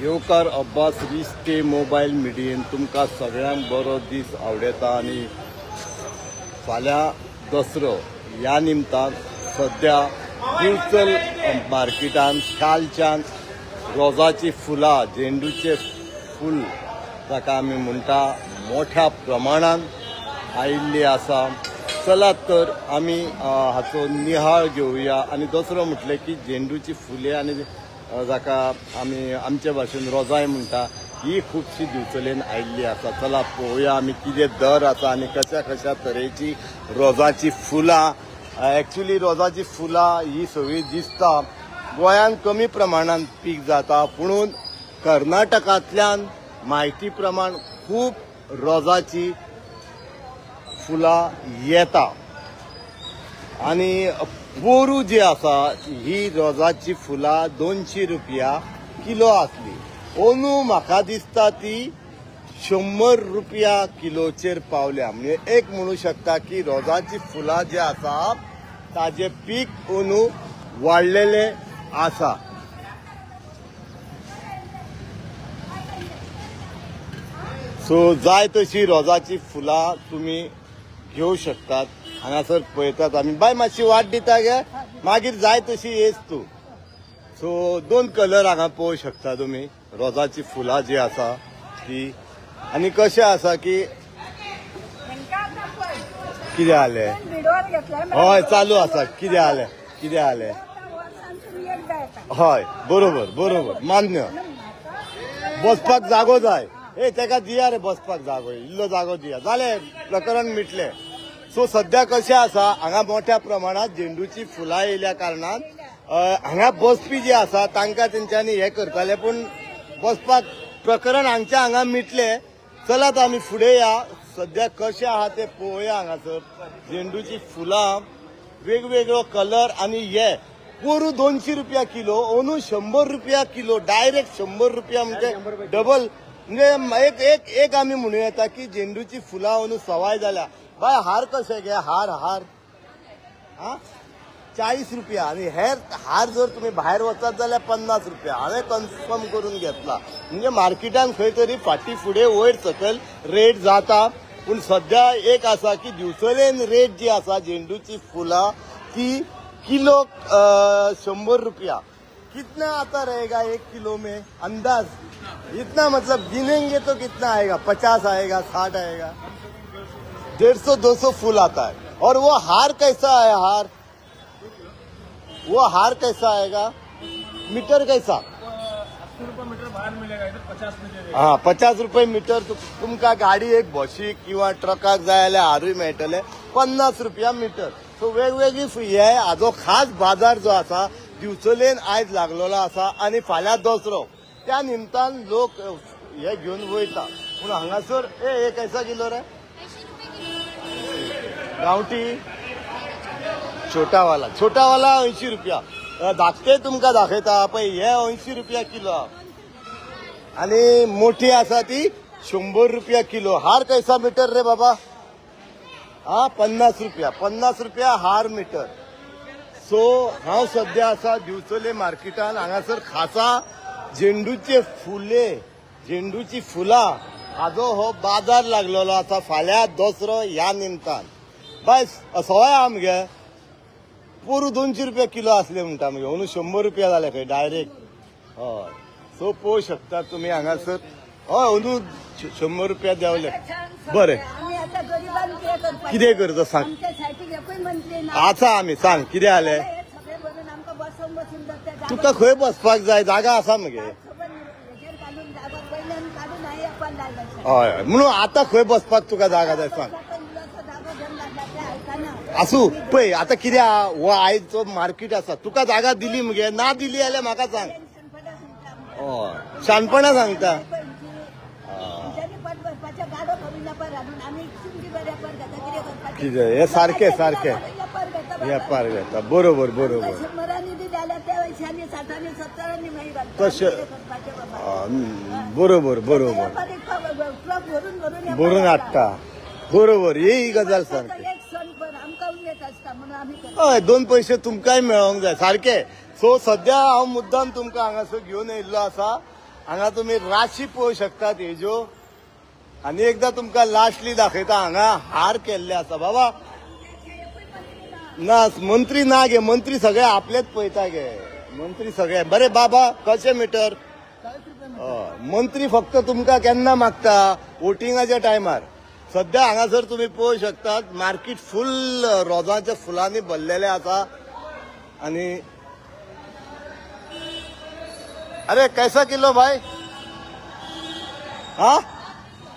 येवकार अब्बास रिस्टे मोबायल मिडियेन तुमकां सगळ्यांक बरो दीस आवडेता आनी फाल्यां दसरो. ह्या निमतान सद्या दिवचल मार्केटान कालच्यान रोजाची फुलां झेंडूचे फूल ताका आमी म्हणटा मोठ्या प्रमाणान आयिल्ली आसा. चलात तर आमी हाचो निहाळ घेवया आनी दसरो म्हटलें की झेंडूची फुले आनी जाका आमी आमचे भाशेन रोजाय म्हणटा ही खुबशी दिवचलेन आयिल्ली आसा. चला पळोवया आमी कितें दर आसा आनी कशा कशा तरेची रोजाची फुलां. एक्चुली रोजाची फुलां ही सगळी दिसता. गोंयांत कमी प्रमाणात पीक जाता पुणून कर्नाटकांतल्यान म्हायती प्रमाण खूब रोजाची फुलां येता. आनी पोरू जी आसा ही रोजाची फुलां दोनशी रुपया किलो आसली अंदू म्हाका दिसता ती शंबर रुपया किलोचेर पावल्या. म्हणजे एक म्हणू शकता की रोजाची फुलां जी आसा ताजे पीक अंदू वाडलेले आसा सो जाय तशी रोजाची फुलां तुमी घेवं शकतात. हांगासर पळयतात आमी बाय मातशी वाट दिता गे. मागीर जाय तशी येस तूं. सो दोन कलर हांगा पळोवंक शकता तुमी रोजाची फुलां जी आसा ती. आनी कशें आसा की कितें जालें हय चालू आसा. कितें जालें कितें जालें हय बरोबर बरोबर. मान्य. बसपाक जागो जाय. ए तेका दिया रे बसपाक जागो. इल्लो जागो दिया. जालें प्रकरण मिटलें. सो सध्या कशें आसा हांगा मोठ्या प्रमाणात झेंडूची फुलां येयल्या कारणान हांगा बसपी जे आसा तांकां तेंच्यांनी हे करताले पूण बसपाक प्रकरण हांगच्या हांगा मिटलें चलात आमी फुडें या. सध्या कशें आहा ते पळोवया हांगासर झेंडूची फुलां वेगवेगळो कलर आनी हे पोरू दोनशे रुपया किलो अंदू शंबर रुपया किलो डायरेक्ट शंबर रुपया म्हणजे डबल म्हणजे एक एक एक आमी म्हणूं येता की झेंडूची फुलां अंदू सवाय जाल्या. बाय हार कसे गे हार हार. हा? चाळीस रुपया. आणि हेर हार जर तुम्ही भायर वचत जाल्यार पन्नास रुपया. हांवें कन्फर्म करून घेतला. म्हणजे मार्केटान खंय तरी फाटी फुडें वयर सकयल रेट जाता. पूण सध्या एक आसा की दिवसलेन रेट जी आसा झेंडूची फुलां ती किलो शंबर रुपया. कितना आता रहेगा एक किलो में? अंदाज. इतना मतलब गिनेंगे तो कितना आएगा? पचास आएगा साठ आएगा. डेढ़ सौ दो सौ फूल आता है। और वो हार कैसा है हार? वो हार कैसा आएगा? मीटर कैसा? अस्सी पचास हा पचास रुपये मीटर। तुमका तुमकां गाडी एक बशीक किंवा ट्रकाक जाय जाल्यार हारूय मेळटले पन्नास रुपया मीटर। सो वेगवेगळी हे हाजो खास बाजार जो आसा दिवचलेन आयज लागलेलो आसा आनी फाल्यां दसरो। त्या निमतान लोक अ, हे घेवन वयता। पूण हांगासर ए एक कैसा किलो रे? गांवठी छोटावाला छोटावाला ऐंशी रुपया. धाकटे तुमकां दाखयता. पळय हे ऐंशी रुपया किलो. आणि मोठी आसा ती शंभर रुपया किलो. हार कैसा मीटर रे बाबा? हा पन्नास रुपया. पन्नास रुपया हार मीटर. सो हांव सध्या आसा दिवचले मार्केटान हांगासर खासा झेंडूचे फुले झेंडूची फुलां. हाजो हो बाजार लागलेलो आसा फाल्यां दसरो ह्या निमतान. बाय सवाय आमगे. पोरू दोनशे रुपया किलो असले म्हणटा मगे अंदू शंबर रुपया जाले खंय डायरेक्ट हय. सो पोव शकता तुमी हांगासर हय अंदू शंबर रुपया देवले बरें. कितें करता सांग. आसा आमी सांग कितें जालें तुका खंय बसपाक जाय? जागा आसा मगे हय हय. म्हणून आतां खंय बसपाक तुका जागा जाय सांग जागो घेऊन लागला ते असू आसूं पळय आतां कितें हो आयजचो मार्केट आसा तुका जागा दिली मगे? ना दिली जाल्यार म्हाका सांग. हो, सांगता हय शानपणां सांगता. कितें हें हे सारकें सारकें येपार घेता. वेपार घेता बरोबर. बरोबर तशें. बरोबर बरोबर. भरून बरोवन हाडटा बरोबर ही गजाल सारकी सांगते एक सण पण आमकां उमेद आसता म्हणून आमी करता हय दोन पयशे तुमकांय मेळोंक जाय? सारखे. सो सध्या हांव मुद्दाम तुमकां हांगासर घेवन येयल्लो आसा. हांगा तुमी राशी पळोवंक शकतात हेज्यो आनी एकदां तुमकां लास्टली दाखयता हांगा हार केल्ले आसा. बाबा ना मंत्री ना गे मंत्री सगळे आपलेच पळयता गे. मंत्री सगळे. बरे बाबा कशे मिटर? हय, मंत्री फक्त तुमकां केन्ना मागता? वोटिंगाच्या टायमार. सध्या हांगासर तुमी पळोवंक शकतात. मार्केट फुल रोजांच्या फुलांनी भरलेले आसा आणि अरे कैसा किलो भाई? हा?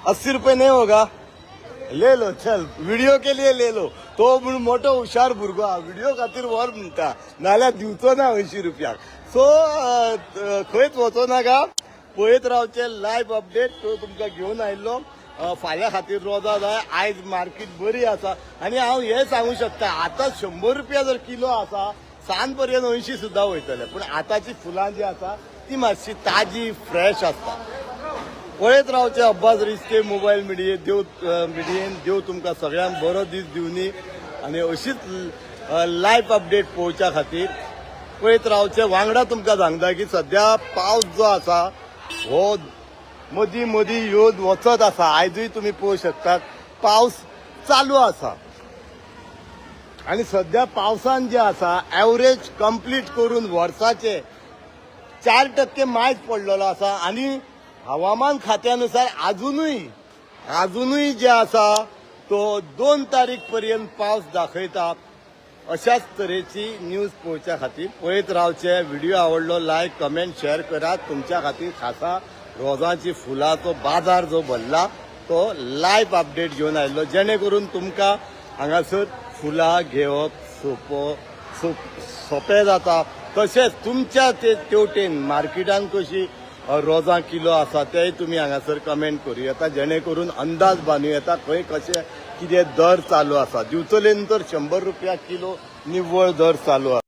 अस्सी रुपये नाही होगा? ले लो चल. व्हिडिओ के लिए ले लो. तो म्हणून मोठो हुशार भुरगो हा व्हिडिओ खातीर वर म्हणटा नाल्यार दिवचो ना अंयशीं रुपयाक सो खंयच वचो नाका पळयत रावचे लायव्ह अपडेट तो तुमकां घेवन आयिल्लो फाल्यां खातीर रोजा जाय आयज मार्केट बरी आसा. आनी हांव हें सांगूंक शकता आतां शंबर रुपया जर किलो आसा सांज पर्यंत अंयशीं सुद्दां वयतले. पूण आतांची फुलां जी आसा ती मातशी ताजी फ्रेश आसता. पळयत रावचे अब्बास रिश्ते मोबायल मिडिये देव मिडियेन देव तुमकां सगळ्यांक बरो दीस दिवनी. आनी अशीच लायफ अपडेट पळोवच्या खातीर पळयत रावचे वांगडा तुमकां सांगता की सद्या पावस जो आसा हो मदीं मदीं येवन वचत आसा आयजूय तुमी पळोवंक शकतात. पावस चालू आसा आनी सध्या पावसान जे आसा एवरेज कंप्लीट करून वर्साचे चार टक्के मायज पडलेलो आसा आनी हवामान खात्यानुसार अजूनही अजूनही जे आसा तो दोन तारीख पर्यंत पावस दाखयता अशाच तरेची न्यूज पळोवच्या खातीर पळयत रावचे व्हिडिओ आवडलो लायक कमेंट शेअर करात तुमच्या खातीर खासा रोजांची फुलांचो बाजार जो भरला तो लायव्ह अपडेट घेवन आयिल्लो जेणे करून तुमकां हांगासर फुलां घेवप सोपो सोप सोंपें जाता. तशेंच तुमच्या ते तेवटेन मार्केटान कशी रोजां किलो आसा तेय तुमी हांगासर कमेंट करूं येता. जेणे करून अंदाज बांदूं येता खंय कशें कितें दर चालू आसा. दिवचले तर शंबर रुपया किलो निव्वळ दर चालू आसा.